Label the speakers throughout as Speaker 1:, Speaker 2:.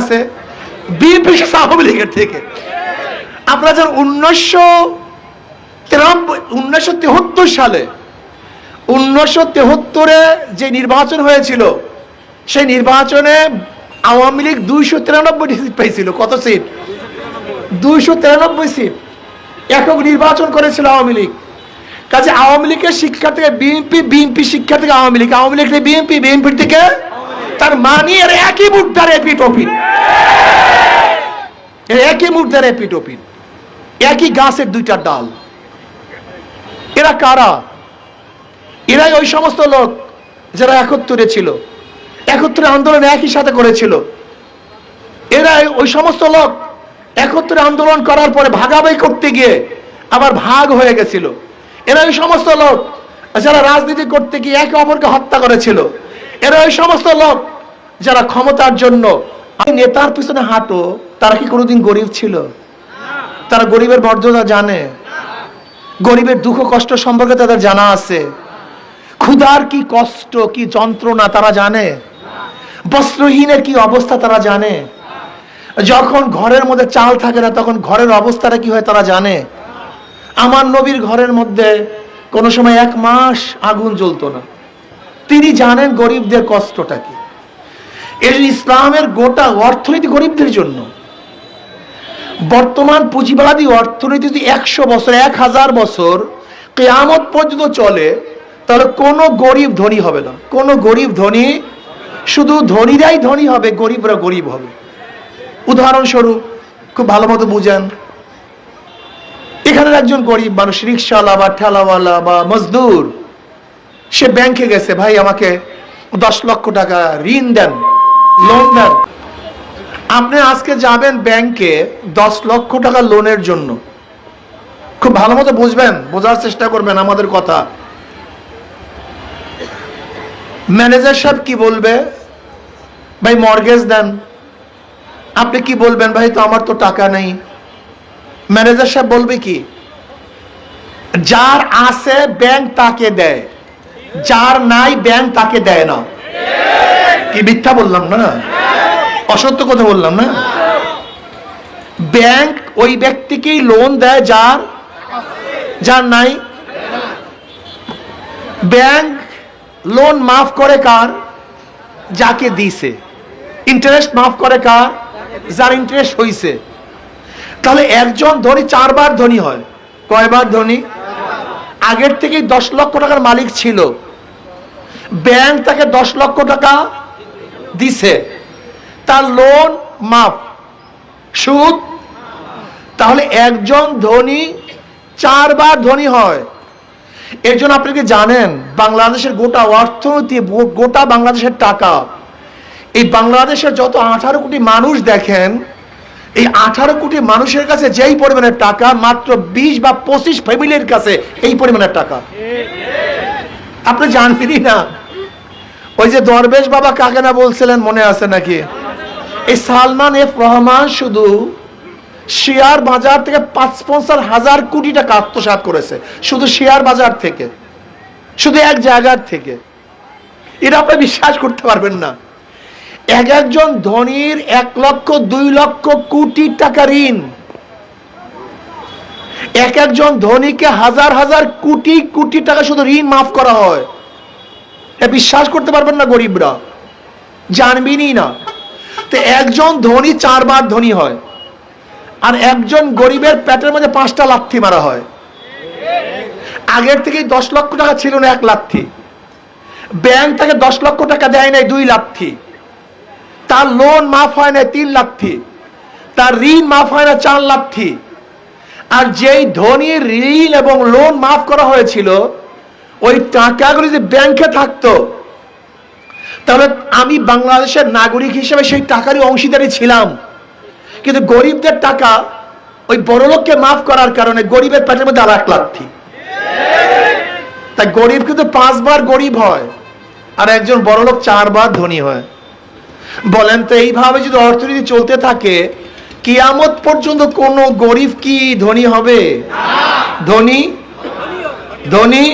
Speaker 1: আছে, বিএনপি আওয়ামী লীগের থেকে। আপনারা যেন উনিশশো তিরানব্বই সালে, উনিশশো যে নির্বাচন হয়েছিল, সেই নির্বাচনে আওয়ামী লীগ দুইশো তিরানব্বই সিট পেয়েছিল। কত সিট? দুইশো তিরানব্বই সিট একক নির্বাচন করেছিল আওয়ামী লীগ। কাজে আওয়ামী লীগের শিক্ষা থেকে বিএনপি বিএনপি শিক্ষা থেকে আওয়ামী লীগ আওয়ামী লীগ থেকে বিএনপি, বিএনপির থেকে তার মানি এর একই মুদ্রার এপিট ওপিট এর একই মুদ্রার এপিট ওপিট একই গাছের দুইটা ডাল। এরা কারা? এরাই ওই সমস্ত লোক যারা একত্তরে ছিল। একত্রে আন্দোলন একই সাথে করেছিল। এরাই ওই সমস্ত লোক একত্রে আন্দোলন করার পরে ভাগাভাগি করতে গিয়ে আবার ভাগ হয়ে গেছিল। এরা ওই সমস্ত লোক যারা রাজনীতি করতে গিয়ে একে অপরকে হত্যা করেছিল। এরা ওই সমস্ত লোক যারা ক্ষমতার জন্য নেতার পিছনে হাঁটো, তারা কি কোনোদিন গরিব ছিল? তারা গরিবের মর্যাদা জানে। গরিবের দুঃখ কষ্ট সম্পর্কে তাদের জানা আছে। ক্ষুধার কি কষ্ট, কি যন্ত্রণা তারা জানে? বস্ত্রহীনের কি অবস্থা তারা জানে? যখন ঘরের মধ্যে চাল থাকে না, তখন ঘরের অবস্থাটা কি হয় তারা জানে? আমার নবীর ঘরের মধ্যে কোনো সময় এক মাস আগুন জ্বলতো না। তিনি জানেন গরিবদের কষ্টটা কি। এই ইসলামের গোটা অর্থনীতি গরিবদের জন্য। বর্তমান পুঁজিবাদী অর্থনীতি যদি একশো বছর, এক হাজার বছর কেয়ামত পর্যন্ত চলে, তাহলে কোনো গরিব ধনী হবে না। কোনো গরিব ধনী, শুধু ধনীরাই ধনী হবে, গরিবরা গরিব হবে। উদাহরণস্বরূপ, খুব ভালো মতো বুঝেন। এখানের একজন গরিব মানুষ, রিক্সাওয়ালা বা ঠেলাওয়ালা বা মজদুর। সে ব্যাংকে গেছে, ভাই, আমাকে দশ লক্ষ টাকা ঋণ দেন লোন দেন। আপনি আজকে যাবেন ব্যাংকে দশ লক্ষ টাকা লোনের জন্য। খুব ভালো মতো বুঝবেন, বোঝার চেষ্টা করবেন আমাদের কথা। ম্যানেজার সাহেব কি বলবে? ভাই মর্গেজ দেন। আপনি কি বলবেন, ভাই, তো আমার তো টাকা নেই? ম্যানেজার সাহেব বলবে কি, যার আছে, ব্যাংক তাকে দেয়। যার নাই ব্যাংক তাকে দেয় না। কি মিথ্যা বললাম না অসত্য কথা বললাম না? ব্যাংক ওই ব্যক্তিকেই লোন দেয় যার যার নাই। ব্যাংক লোন মাফ করে কার? যাকে দিছে। ইন্টারেস্ট মাফ করে কার? যার ইন্টারেস্ট হইছে। তাহলে একজন ধনী চারবার ধনী হয়। কয়বার ধনী? আগের থেকেই দশ লক্ষ টাকার মালিক ছিল। ব্যাংক তাকে দশ লক্ষ টাকা দিছে। তার লোন মাফ। সুদ। তাহলে একজন ধনী চারবার ধনী হয়। এর জন্য আপনি কি জানেন, বাংলাদেশের গোটা অর্থনীতি, গোটা বাংলাদেশের টাকা। এই বাংলাদেশের যত আঠারো কোটি মানুষ দেখেন, এই আঠারো কোটি মানুষের কাছে যেই পরিমাণের টাকা, মাত্র বিশ বা পঁচিশ ফ্যামিলির কাছে এই পরিমাণের টাকা। আপনি জানবেনই না। ওই যে দরবেশ বাবা কাকে না বলছিলেন মনে আছে নাকি? এই সালমান এফ রহমান শুধু শেয়ার বাজার থেকে পাঁচ পঞ্চাশ হাজার কোটি টাকা আত্মসাৎ করেছে। শুধু শেয়ার বাজার থেকে। শুধু এক জায়গার থেকে। এটা আপনি বিশ্বাস করতে পারবেন না। এক একজন ধনীর এক লক্ষ, দুই লক্ষ কোটি টাকা ঋণ। এক একজন ধনীকে হাজার হাজার কোটি কোটি টাকা শুধু ঋণ মাফ করা হয়। এ বিশ্বাস করতে পারবেন না গরিবরা। জানবেনই না। তো একজন ধনী চারবার ধনী হয় আর একজন গরিবের পেটের মধ্যে পাঁচটা লাথি মারা হয়। আগের থেকেই দশ লক্ষ টাকা ছিল না এক লাথি। ব্যাংক থেকে দশ লক্ষ টাকা দেয় নাই দুই লাথি। তার লোন মাফ হয় নাই তিন লাথি। তার ঋণ মাফ হয় না চার লাথি। আর যেই ধনীর ঋণ এবং লোন মাফ করা হয়েছিল, ওই টাকাগুলো যদি ব্যাংকে থাকতো, তাহলে আমি বাংলাদেশের নাগরিক হিসেবে সেই টাকারই অংশীদারি ছিলাম। কিন্তু গরিবদের টাকা ওই বড়লোককে মাফ করার কারণে গরিবের পেটের মধ্যে আর এক তাই গরিব কিন্তু পাঁচবার গরিব হয়, আর একজন বড়লোক চারবার ধনী হয়। বলেন তো, এইভাবে যদি অর্থনীতি চলতে থাকে কিয়ামত পর্যন্ত কোন গরিব কি ধনী হবে? ধনী? ধনী?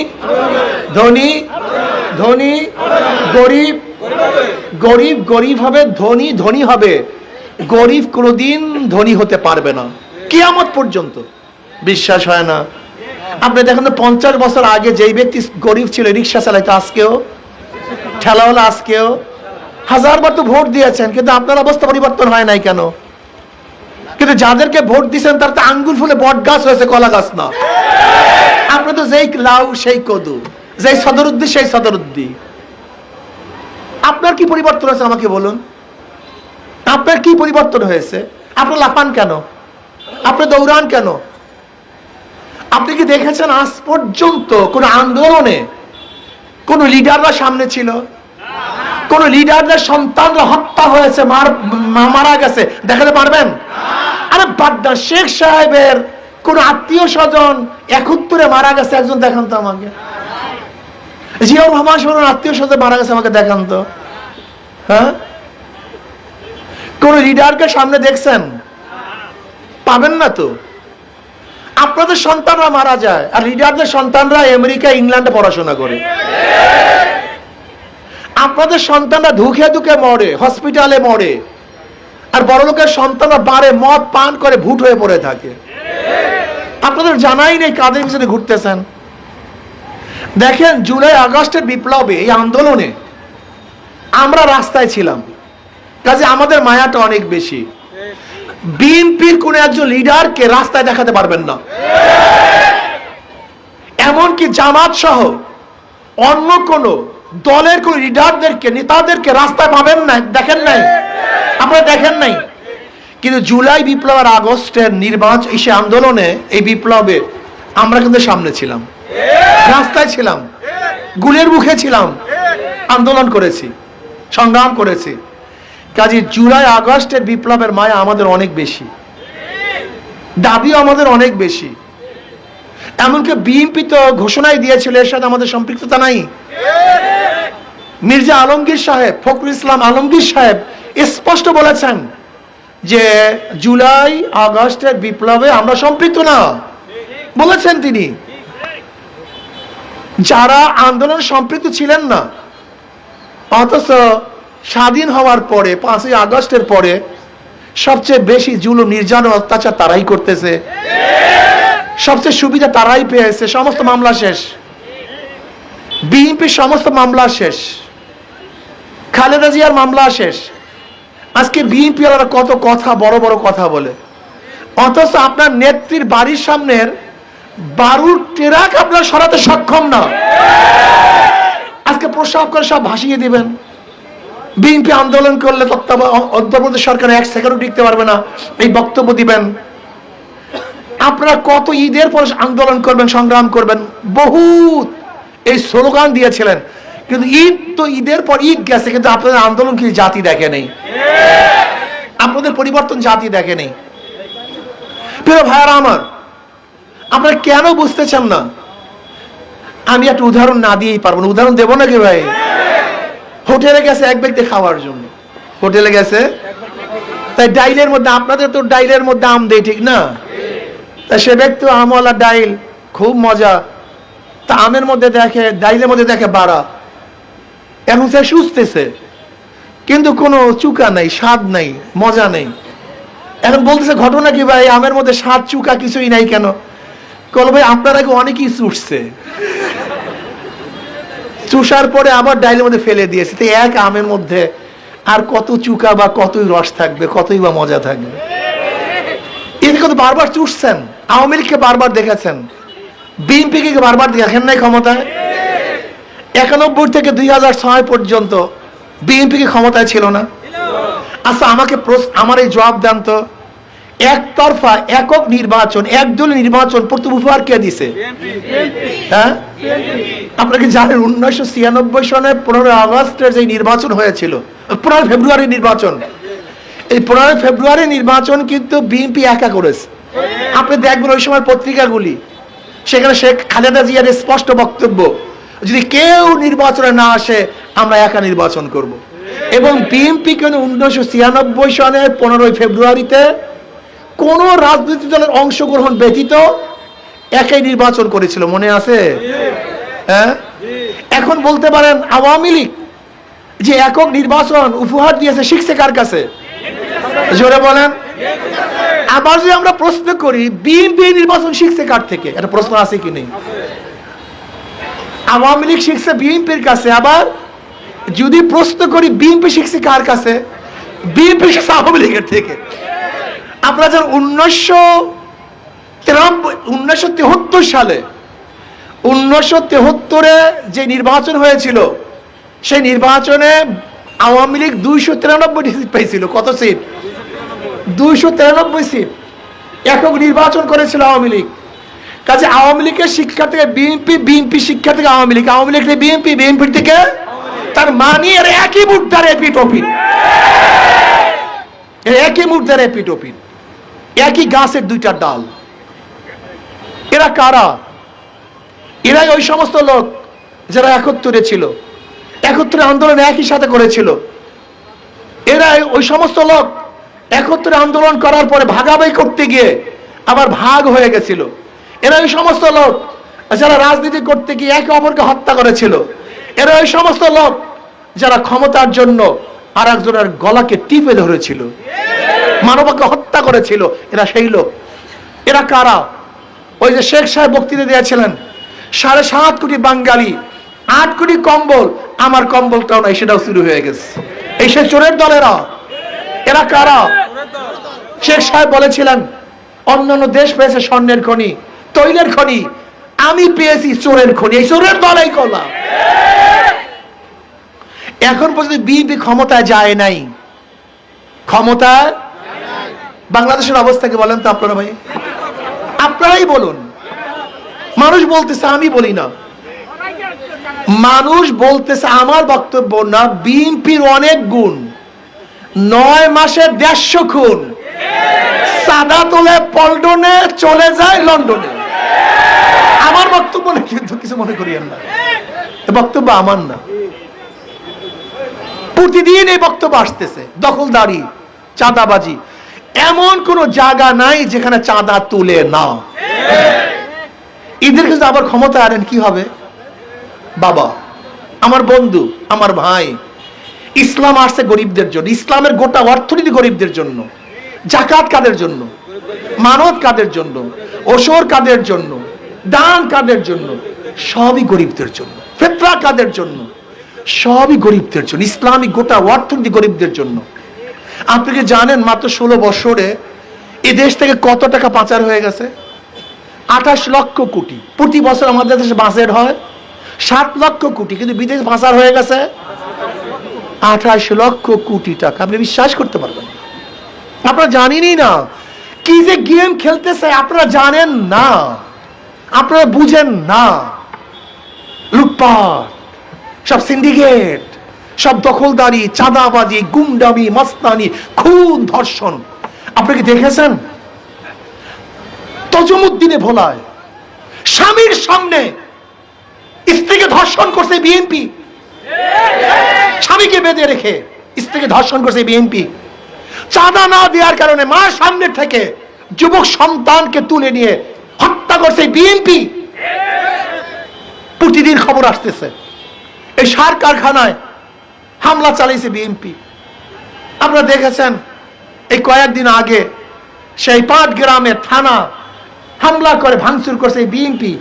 Speaker 1: ধনী? ধনী? গরিব? গরিব গরিব হবে, ধনী ধনী হবে। গরিব কোনোদিন ধনী হতে পারবে না। কিয়ামত পর্যন্ত। বিশ্বাস হয় না। আপনি দেখেন পঞ্চাশ বছর আগে যেই ব্যক্তি গরিব ছিল, রিক্সা চালাইতো, আজকেও? ঠেলাওয়ালা আজকেও? হাজারবার তো ভোট দিয়েছেন, কিন্তু আপনার অবস্থা পরিবর্তন হয় নাই কেন? কিন্তু যাদেরকে ভোট দিচ্ছেন তার তো আঙ্গুল ফুলে বট গাছ হয়েছে কলা গাছ না। আপনি তো যেই লাউ, সেই কদু, যেই সদরুদ্দি সেই সদরুদ্দি আপনার কি পরিবর্তন হয়েছে আমাকে বলুন? আপনার কি পরিবর্তন হয়েছে? আপনি লাফান কেন? আপনি দৌড়ান কেন? আপনি কি দেখেছেন আজ পর্যন্ত কোন আন্দোলনে কোন লিডাররা সামনে ছিল? কোন লিডারদের সন্তানরা হত্যা হয়েছে, মারা গেছে, দেখাতে পারবেন? আরে বাড্ডা শেখ সাহেবের কোন আত্মীয় স্বজন একত্তরে মারা গেছে, একজন দেখান তো আমাকে। জিয়াউর রহমান সাহেবের আত্মীয় স্বজন মারা গেছে, আমাকে দেখান তো। হ্যাঁ? কোন লিডারকে সামনে দেখছেন? পাবেন না তো। আপনাদের সন্তানরা মারা যায়, আর লিডারদের সন্তানরা আমেরিকা, ইংল্যান্ডে পড়াশোনা করে। আপনাদের সন্তানরা ধুকে ধুকে মরে হসপিটালে মরে। আর বড় লোকের সন্তানরা বারে মদ, পান করে ভুট হয়ে পড়ে থাকে। আপনাদের জানাই নেই কাদের পিছনে ঘুরতেছেন। দেখেন, জুলাই আগস্টের বিপ্লবে এই আন্দোলনে আমরা রাস্তায় ছিলাম। কাজে আমাদের মায়াটা অনেক বেশি। বিএনপির কোন একজন লিডারকে রাস্তায় দেখাতে পারবেন না। এমনকি জামাত সহ অন্য কোন দলের কোন লিডারদেরকে, নেতাদেরকে রাস্তায় পাবেন না, দেখেন নাই? আপনারা দেখেন নাই? কিন্তু জুলাই বিপ্লব আর আগস্টের নির্বাচন এই সে আন্দোলনে এই বিপ্লবে আমরা কিন্তু সামনে ছিলাম। রাস্তায় ছিলাম। গুলের মুখে ছিলাম। আন্দোলন করেছি, সংগ্রাম করেছি। কাজে জুলাই, আগস্টের বিপ্লবের মায়া আমাদের অনেক বেশি। দাবিও আমাদের অনেক বেশি। এমনকি বিএনপি তো ঘোষণাই দিয়েছিল, এর সাথে আমাদের সম্পৃক্ততা নাই। মির্জা আলমগীর সাহেব, ফখরুল ইসলাম আলমগীর সাহেব স্পষ্ট বলেছেন যে জুলাই আগস্টের বিপ্লবে আমরা সম্পৃক্ত না। বলেছেন তিনি। যারা আন্দোলন সম্পৃক্ত ছিলেন না, অথচ স্বাধীন হওয়ার পরে, পাঁচই আগস্টের পরে সবচেয়ে বেশি জুলুম, নির্যাতন, অত্যাচার তারাই করতেছে। সবচেয়ে সুবিধা তারাই পেয়েছে। সমস্ত মামলা শেষ। বিএনপির সমস্ত মামলা শেষ। খালেদা জিয়ার মামলা শেষ। আজকে বিএনপি ওরা কত কথা, বড় বড় কথা বলে। অথচ আপনার নেত্রীর বাড়ির সামনের বারুর টেরাক আপনার সরাতে সক্ষম না। আজকে প্রস্রাব করে সব ভাসিয়ে দিবেন। বিএনপি আন্দোলন করলে অন্তর্বর্তী সরকার এক সেকেন্ডও টিকতে পারবে না। এই বক্তব্য দিবেন। আপনারা কত ঈদের পর আন্দোলন করবেন, সংগ্রাম করবেন। বহুত এই স্লোগান দিয়েছিলেন। কিন্তু ঈদ তো ঈদের পর ঈদ গেছে, কিন্তু আপনাদের আন্দোলন কি জাতি দেখে নেই? আপনাদের পরিবর্তন জাতি দেখে নেই। প্রিয় ভাইয়ারা আমার, আপনারা কেন বুঝতেছেন না? আমি একটা উদাহরণ না দিয়েই পারব না। উদাহরণ দেবো নাকি ভাই? হোটেলে গেছে এক ব্যক্তি খাওয়ার জন্য। হোটেলে গেছে? তাই ডাইলের মধ্যে, আপনাদের তো ডাইলের মধ্যে আম দেয়, ঠিক না? তা সে ব্যক্তি আমওয়ালা ডাইল, খুব মজা। তা আমের মধ্যে দেখে, ডাইলের মধ্যে দেখে বাড়া। এখন সে সুস্থেছে। কিন্তু কোনো চুকা নাই, স্বাদ নাই, মজা নেই। এখন বলতেছে, ঘটনা কি ভাই? আমের মধ্যে স্বাদ, চুকা কিছুই নাই কেন? কল, ভাই, আপনার আগে অনেকই চুষছে চুষার পরে আবার ডাইলের মধ্যে ফেলে দিয়েছে। তো এক আমের মধ্যে আর কত চুকা বা কতই রস থাকবে, কতই বা মজা থাকবে। এদিকে কত বারবার চুষছেন। আওয়ামী লীগকে বারবার দেখেছেন। বিএনপিকে বারবার দেখেন নাই ক্ষমতায়? একানব্বই থেকে দুই হাজার ছয় পর্যন্ত বিএনপি কি ক্ষমতায় ছিল না। আচ্ছা আমাকে আমার এই জবাব দেন তো একতরফা একক নির্বাচন একদলীয় নির্বাচন প্রথম উপহার কে দিছে? হ্যাঁ? আপনারা কি জানেন, উনিশশো ছিয়ানব্বই সনে পনেরোই আগস্টের যে নির্বাচন হয়েছিল, পনেরোই ফেব্রুয়ারি নির্বাচন। এই পনেরোই ফেব্রুয়ারি নির্বাচন কিন্তু বিএনপি একা করেছে। আপনি দেখবেন ওই সময় পত্রিকাগুলি, সেখানে শেখ খালেদা জিয়ার স্পষ্ট বক্তব্য যদি কেউ নির্বাচনে না আসে, আমরা একা নির্বাচন করব। এবং বিএনপি কেন উনিশশো ছিয়ানব্বই সনের পনেরোই ফেব্রুয়ারিতে কোন রাজনৈতিক দলের অংশগ্রহণ ব্যতীত একাই নির্বাচন করেছিল, মনে আছে? হ্যাঁ? এখন বলতে পারেন আওয়ামী লীগ যে একক নির্বাচন উপহার দিয়েছে, শিখছে কার কাছে? জোরে বলেন। আবার যদি আমরা প্রশ্ন করি, বিএনপি নির্বাচন শিখছে কার থেকে? একটা প্রশ্ন আছে কি নেই? আওয়ামী লীগ শিখছে বিএনপির কাছে, আবার যদি প্রশ্ন করি বিএনপি শিখছে কার কাছে? বিএনপি শিখছে আওয়ামী লীগের থেকে। আপনারা যেন উনিশশো তিরানব্বই, উনিশশো তেহত্তর সালে, উনিশশো তেহত্তরে যে নির্বাচন হয়েছিল, সেই নির্বাচনে আওয়ামী লীগ দুইশো তিরানব্বই সিট পেয়েছিল। কত সিট? দুইশো তিরানব্বই সিট। একক নির্বাচন করেছিল আওয়ামী লীগ। কাজে আওয়ামী লীগের শিক্ষা থেকে বিএনপি বিএনপি শিক্ষা থেকে আওয়ামী লীগ। আওয়ামী লীগ বিএনপি বিএনপির থেকে তার মানি এর একই মুদ্রার এপিটোপিন একই মুদ্রার এপিটোপিন একই গাছের দুইটা ডাল। এরা কারা? এরাই ওই সমস্ত লোক যারা একত্তরে ছিল। একত্রে আন্দোলন একই সাথে করেছিল। এরাই ওই সমস্ত লোক একত্রে আন্দোলন করার পরে ভাগাভাগি করতে গিয়ে আবার ভাগ হয়ে গেছিল। এরা ওই সমস্ত লোক যারা রাজনীতি করতে গিয়ে একে অপরকে হত্যা করেছিল। এরা ওই সমস্ত লোক যারা ক্ষমতার জন্য আর একজনের গলাকে টিপে ধরেছিল। মানবকে হত্যা করেছিল। এরা সেই লোক। এরা কারা? ওই যে শেখ সাহেব বক্তৃতা দিয়েছিলেন, সাড়ে সাত কোটি বাঙালি, আট কোটি কম্বল, আমার কম্বলটাও নাই, সেটাও শুরু হয়ে গেছে। এই সে চোরের দলেরা। এরা কারা? শেখ সাহেব বলেছিলেন, অন্যান্য দেশ পেয়েছে স্বর্ণের খনি তৈলের খনি। আমি পেয়েছি চোরের খনি। এই চোরের দল এই কলা। এখন পর্যন্ত বিএনপি ক্ষমতায় যায় নাই। ক্ষমতায় বাংলাদেশের অবস্থা কি বলেন তো আপনারা ভাই? আপনারাই বলুন। মানুষ বলতেছে, আমি বলি না। মানুষ বলতেছে, আমার বক্তব্য না, বিএনপির অনেক গুণ। নয় মাসে দেড়শো খুন। সাদা তোলে পল্টনে চলে যায় লন্ডনে। আমার বক্তব্য না কিন্তু কিছু মনে করিয়েন না। বক্তব্য আমার না। প্রতিদিন এই বক্তব্য আসতেছে। দখলদারি, চাঁদাবাজি, এমন কোন জায়গা নাই যেখানে চাঁদা তুলে না। ঈদের কাছে আবার ক্ষমতা আনেন কি হবে? বাবা, আমার বন্ধু, আমার ভাই, ইসলাম আসছে গরিবদের জন্য, ইসলামের গোটা অর্থনীতি গরিবদের জন্য, জাকাত কাদের জন্য, মানব কাদের জন্য ওসর কাদের জন্য দান কাদের জন্য? সবই গরিবদের জন্য। ফেতরা কাদের জন্য? সবই গরিবদের জন্য। ইসলামিক গোটা অর্থনীতি গরিবদের জন্য। আপনি কি জানেন মাত্র ষোলো বছরে এ দেশ থেকে কত টাকা পাচার হয়ে গেছে? আঠাশ লক্ষ কোটি। প্রতি বছর আমাদের দেশে বাজেট হয় সাত লক্ষ কোটি, কিন্তু বিদেশ পাচার হয়ে গেছে আঠাশ লক্ষ কোটি টাকা। আপনি বিশ্বাস করতে পারবেন। আপনারা জানেনই না। কি যে গেম খেলতেছে আপনারা জানেন না। আপনারা বুঝেন না। লুটপাট, সব সিন্ডিকেট সব দখলদারি, চাঁদাবাজি গুন্ডামি মস্তানি, খুন, ধর্ষণ। আপনি কি দেখেছেন? তজমুদ্দিনে ভোলায় স্বামীর সামনে স্ত্রীকে ধর্ষণ করছে বিএনপি। স্বামীকে বেঁধে রেখে স্ত্রীকে ধর্ষণ করছে বিএনপি। চাঁদা না দেওয়ার কারণে মার সামনে থেকে যুবক সন্তানকে তুলে নিয়ে হত্যা করছে বিএনপি প্রতিদিন খবর আসতেছে। এই সার কারখানায় হামলা চালিয়েছে বিএনপি আপনারা দেখেছেন, এই কয়েকদিন আগে সেই পাট গ্রামের থানা হামলা করে, ভাঙচুর করছে বিএনপি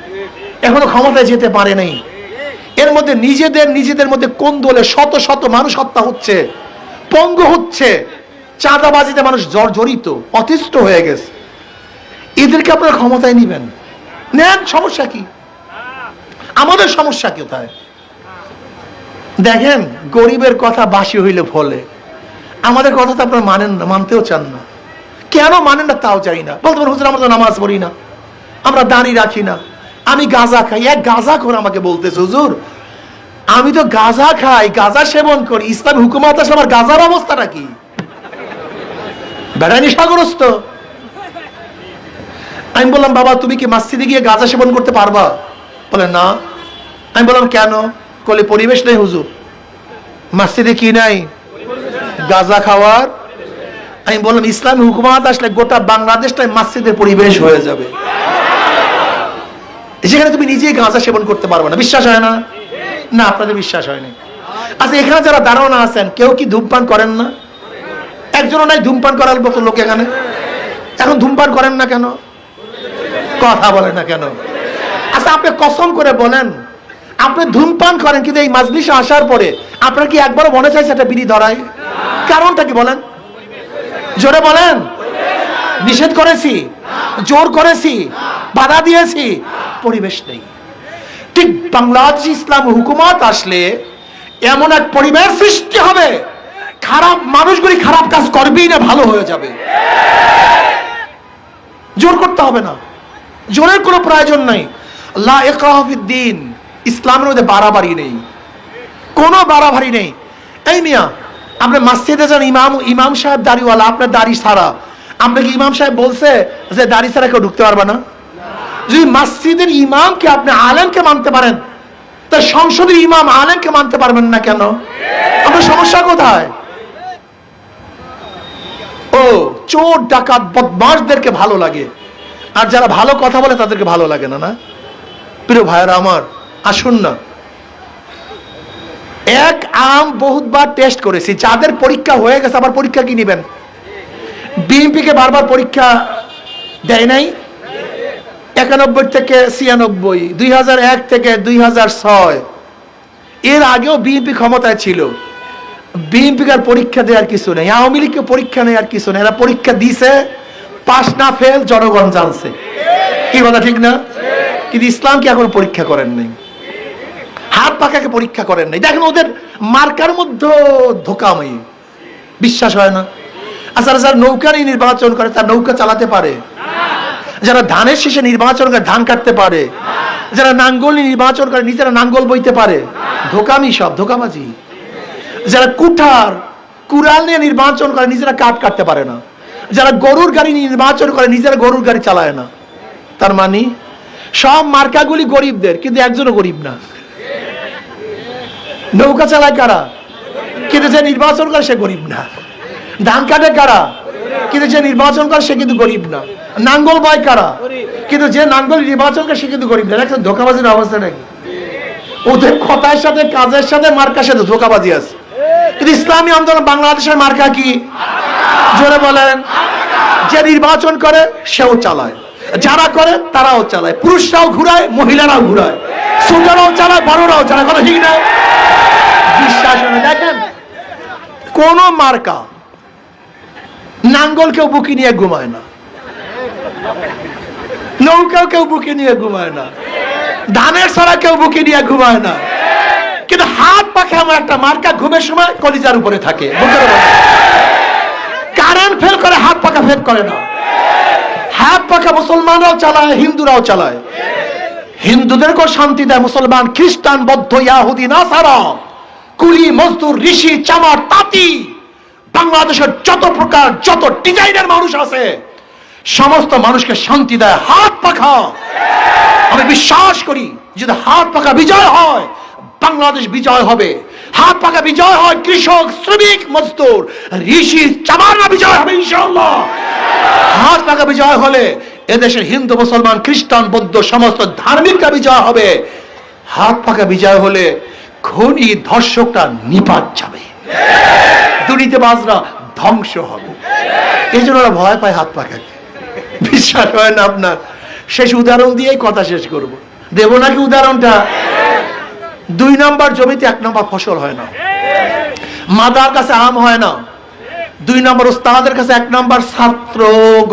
Speaker 1: এখনও ক্ষমতায় যেতে পারে নাই। এর মধ্যে নিজেদের নিজেদের মধ্যে কোন দলে শত শত মানুষ হত্যা হচ্ছে, পঙ্গ হচ্ছে, চাঁদাবাজিতে মানুষ জর্জরিত, অতিষ্ঠ হয়ে গেছে। এদেরকে আপনারা ক্ষমতায় নিবেন। নেন, সমস্যা কি? আমাদের সমস্যা কোথায়? দেখেন, গরিবের কথা বাসি হইলে ফলে। আমাদের কথা তো আপনারা মানেন না, মানতেও চান না। কেন মানেন না তাও চাই না। বলতে পারেন আমরা নামাজ পড়ি না। আমরা দাঁড়িয়ে রাখি না। আমি গাঁজা খাই। এক গাঁজা করে আমাকে বলতেছে, হুজুর, আমি তো গাঁজা খাই, গাঁজা সেবন করি। ইসলাম হুকুমাত আমার গাঁজার অবস্থাটা কি? বেড়াই নেশাগ্রস্ত আমি বললাম, বাবা, তুমি কি মাসজিদে গিয়ে গাঁজা সেবন করতে পারবা? বলে, না। আমি বললাম, কেন? কলে পরিবেশ নেই, হুজুর। মসজিদে কি নাই? গাঁজা খাওয়ার। আমি বললাম, ইসলাম হুকুমাত আসলে গোটা বাংলাদেশটাই মসজিদের পরিবেশ হয়ে যাবে। যেখানে তুমি নিজেই গাঁজা সেবন করতে পারবে না। বিশ্বাস হয় না? না, আপনাদের বিশ্বাস হয়নি আচ্ছা এখানে যারা দাঁড়ানো আছেন, কেউ কি ধূমপান করেন না? একজনও নাই ধূমপান করার মতো লোক এখানে? এখন ধূমপান করেন না কেন? কথা বলেন না কেন? আচ্ছা আপনি কসম করে বলেন। আপনি ধূমপান করেন, কিন্তু এই মাজলিসে আসার পরে আপনার কি একবারও মনে চাইছে একটা বিড়ি ধরায়? কারণটা কি বলেন? জোরে বলেন। নিষেধ করেছি। জোর করেছি। বাধা দিয়েছি। পরিবেশ নেই। ঠিক বাংলাদেশ ইসলাম হুকুমত আসলে এমন এক পরিবেশ সৃষ্টি হবে। খারাপ মানুষগুলি খারাপ কাজ করবেই না, ভালো হয়ে যাবে। জোর করতে হবে না। জোরের কোনো প্রয়োজন নাই। লা ইসলামের মধ্যে বাড়াবাড়ি নেই। কোনো বাড়াবাড়ি নেই। এই মিয়া, আপনি মসজিদে যান, ইমাম ইমাম সাহেব দাড়িওয়ালা, আপনার দাড়ি ছাড়া। আপনাকে ইমাম সাহেব বলছে যে দাড়ি ছাড়া কেউ ঢুকতে পারবে না? যদি মসজিদের ইমামকে আপনি আলেমকে মানতে পারেন, তা সংসদের ইমাম আলেমকে মানতে পারবেন না কেন? আপনার সমস্যা কোথায়? ও, চোর, ডাকাত বদমাসদেরকে ভালো লাগে। আর যারা ভালো কথা বলে তাদেরকে ভালো লাগে না না? প্রিয় ভাইয়েরা আমার, আসুন না। এক আম বহুতবার টেস্ট করেছি, যাদের পরীক্ষা হয়ে গেছে, আবার পরীক্ষা কি নেবেন? বিএনপিকে বারবার পরীক্ষা দেয় নাই? একানব্বই থেকে ছিয়ানব্বই, দুই এক থেকে দুই ছয়। এর আগেও বিএনপি ক্ষমতায় ছিল। বিএনপি আর পরীক্ষা দেওয়ার কিছু নেই, আওয়ামী লীগকে পরীক্ষা নেই আর কিছু নেই, এরা পরীক্ষা দিছে পাস না ফেল জনগণ জানছে। কি কথা, ঠিক না? কিন্তু ইসলামকে এখন পরীক্ষা করেন নাই? হাত পাকাকে পরীক্ষা করেন নাই। দেখেন ওদের মার্কার মধ্যে ধোকাময়ী বিশ্বাস হয় না। আচ্ছা যারা নৌকা নিয়ে নির্বাচন করে, তার নৌকা চালাতে পারে। যারা ধানের শেষে নির্বাচন করে, ধান কাটতে পারে। যারা নাঙ্গল নিয়ে নির্বাচন করে, নিজেরা নাঙ্গল বইতে পারে। ধোকামি সব, ধোকাবাজি। যারা কুঠার, কুড়াল নিয়ে নির্বাচন করে, নিজেরা কাঠ কাটতে পারে না। যারা গরুর গাড়ি নির্বাচন করে, নিজেরা গরুর গাড়ি চালায় না। তার মানে সব মার্কাগুলি গরিবদের, কিন্তু একজনও গরিব না। নৌকা চালায় কারা? কিন্তু যে নির্বাচন করে, সে গরিব না। ধান কাটে কারা? কিন্তু যে নির্বাচন করে, সে কিন্তু গরিব না। নাঙ্গল বয় কারা? কিন্তু যে নাঙ্গল নির্বাচন করে, সে কিন্তু গরিব না। একটা ধোকাবাজির অবস্থা নাকি ওদের কথার সাথে, কাজের সাথে মার্কার সাথে ধোকাবাজি আছে। কিন্তু ইসলামী আন্দোলন বাংলাদেশের মার্কা কি? জোরে বলেন। যে নির্বাচন করে, সেও চালায়। যারা করে, তারাও চালায়। পুরুষরাও ঘুরায়, মহিলারাও ঘুরায়। ছোটরাও চালায়, বড়রাও চালায়। কথা ঠিক না? বিশ্বাস দেখেন, কোন মার্কা নাঙ্গল কেউ বুকি নিয়ে ঘুমায় না। নৌকাও কেউ বুকি নিয়ে ঘুমায় না। ধানের ছড়া কেউ বুকি নিয়ে ঘুমায় না। কিন্তু হাত পাখে আমার একটা মার্কা ঘুমের সময় কলিজার উপরে থাকে। উপরে। কারেন্ট ফেল করে, হাত পাকা ফেল করে না। হাত পাখা মুসলমানরাও চালায়, হিন্দুরাও চালায়। হিন্দুদেরকেও শান্তি দেয় মুসলমান, খ্রিস্টান, বৌদ্ধ, ইয়াহুদি, নাসারা। কুলি, মজদুর, ঋষি, চামার, তাঁতি। বাংলাদেশের যত প্রকার, যত ডিজাইনের মানুষ আছে, সমস্ত মানুষকে শান্তি দেয়, হাত পাখা। আমি বিশ্বাস করি, যদি হাত পাখা বিজয় হয়, বাংলাদেশ বিজয় হবে। হাত পাখা বিজয় হয় কৃষক, শ্রমিক, মজদুর। ঋষি চামাররা বিজয় হবে, ইনশাআল্লাহ। হাত পাকা বিজয় হলে এদেশের হিন্দু, মুসলমান, খ্রিস্টান, বৌদ্ধ সমস্ত ধার্মিকরা বিজয় হবে। হাত পাকা বিজয় হলে খনি ধর্ষকটা নিপাত যাবে। দুর্নীতিবাজরা ধ্বংস হবে। এই জন্য ওরা ভয় পায় হাত পাকাকে বিশ্বাস হয় না আপনার। শেষ উদাহরণ দিয়েই কথা শেষ করব। দেব নাকি উদাহরণটা? দুই নম্বর জমিতে এক নম্বর ফসল হয় না। মাদার কাছে আম হয় না। দুই নম্বর ওস্তাদের কাছে এক নম্বর ছাত্র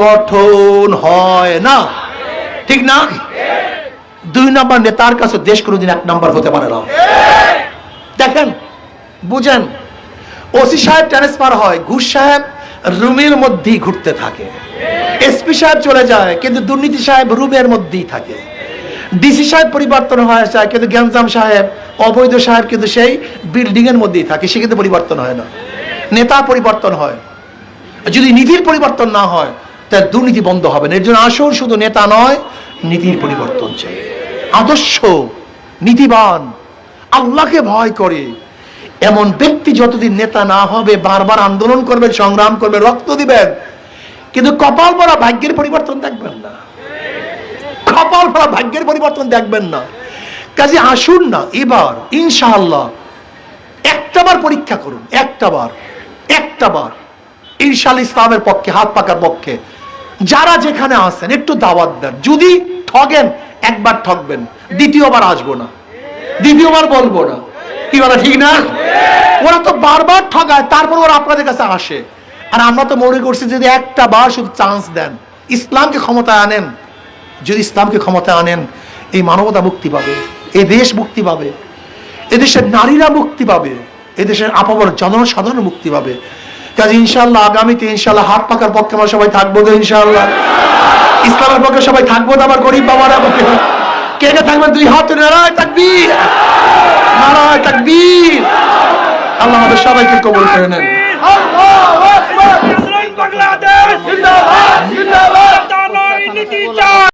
Speaker 1: গঠন হয় না। ঠিক না? দুই নম্বর নেতার কাছে দেশ কোনোদিন এক নম্বর হতে পারে না। দেখেন, বুঝেন, ওসি সাহেব ট্রান্সফার হয়, ঘুষ সাহেব রুমের মধ্যেই ঘুরতে থাকে। এসপি সাহেব চলে যায়, কিন্তু দুর্নীতি সাহেব রুমের মধ্যেই থাকে। ডিসি সাহেব পরিবর্তন হয়ে যায় কিন্তু গ্যাঞ্জাম সাহেব, অবৈধ সাহেব কিন্তু সেই বিল্ডিং এর মধ্যেই থাকে, সে কিন্তু পরিবর্তন হয় না। নেতা পরিবর্তন হয়। যদি নীতির পরিবর্তন না হয় তাহলে দুর্নীতি বন্ধ হবে না। এর জন্য আসল শুধু নেতা নয়, নীতির পরিবর্তন চাই। আদর্শ, নীতিবান, আল্লাহকে ভয় করে। এমন ব্যক্তি যতদিন নেতা না হবে, বারবার আন্দোলন করবেন, সংগ্রাম করবেন, রক্ত দিবেন, কিন্তু কপাল পরা ভাগ্যের পরিবর্তন দেখবেন না। কপাল পরা ভাগ্যের পরিবর্তন দেখবেন না। কাজে আসুন না, এবার, ইনশাআল্লাহ। একটা বার পরীক্ষা করুন, একটা বার একটা বার। ইনশাল ইসলামের পক্ষে, হাত পাকার পক্ষে। যারা যেখানে আছেন, একটু দাওয়াত দেন। যদি ঠগেন, একবার ঠকবেন দ্বিতীয়বার আসব না। দ্বিতীয়বার বলব না। কি বলা ঠিক না? ওরা তো বারবার ঠগায়, তারপর ওরা আপনাদের কাছে আসে। আর আমরা তো মনে করছি যদি একটা বার শুধু চান্স দেন, ইসলামকে ক্ষমতায় আনেন যদি ইসলামকে ক্ষমতায় আনেন, এই মানবতা মুক্তি পাবে, এই দেশ মুক্তি পাবে এদেশের নারীরা মুক্তি পাবে এদেশের আপাবর জনসাধারণ মুক্তি পাবে। কাজে ইনশাল্লাহ আগামীতে ইনশাল্লাহ হাত পাকার পক্ষে আমরা সবাই থাকব তো ইনশাল্লাহ ইসলামের পক্ষে সবাই থাকব তো আমার গরিব বাবারা কে কে থাকবে দুই হাত, নারায় তাকবীর। নারায় তাকবীর। আল্লাহ আমাদের সবাইকে কবুল করে নেন।